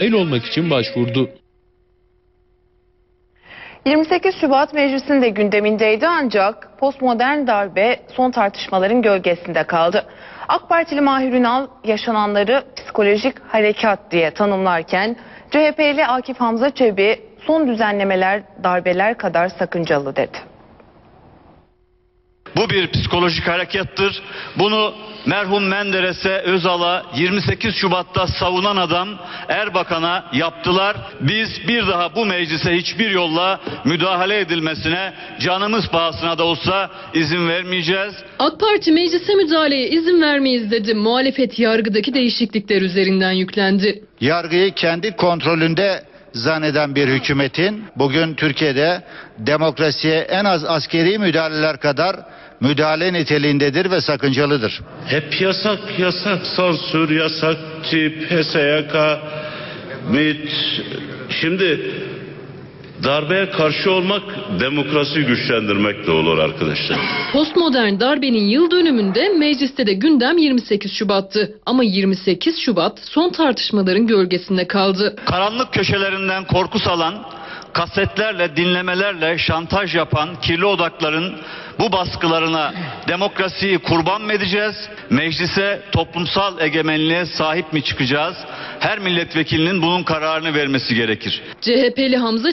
el olmak için başvurdu. 28 Şubat meclisinde gündemindeydi ancak postmodern darbe son tartışmaların gölgesinde kaldı. AK Partili Mahir Ünal yaşananları psikolojik harekat diye tanımlarken CHP'li Akif Hamza Çebi son düzenlemeler darbeler kadar sakıncalı dedi. Bu bir psikolojik harekattır. Bunu merhum Menderes'e, Özal'a 28 Şubat'ta savunan adam Erbakan'a yaptılar. Biz bir daha bu meclise hiçbir yolla müdahale edilmesine canımız pahasına da olsa izin vermeyeceğiz. AK Parti meclise müdahaleye izin vermeyiz dedi. Muhalefet yargıdaki değişiklikler üzerinden yüklendi. yargıyı kendi kontrolünde zanneden bir hükümetin bugün Türkiye'de demokrasiye en az askeri müdahaleler kadar müdahale niteliğindedir ve sakıncalıdır. Hep yasak yasak sansür yasak tip HSYK MIT şimdi darbeye karşı olmak demokrasi güçlendirmek de olur arkadaşlar. Postmodern darbenin yıl dönümünde mecliste de gündem 28 Şubat'tı. Ama 28 Şubat son tartışmaların gölgesinde kaldı. Karanlık köşelerinden korku salan, kasetlerle, dinlemelerle şantaj yapan kirli odakların bu baskılarına demokrasiyi kurban mı edeceğiz? Meclise toplumsal egemenliğe sahip mi çıkacağız? Her milletvekilinin bunun kararını vermesi gerekir. CHP'li Hamza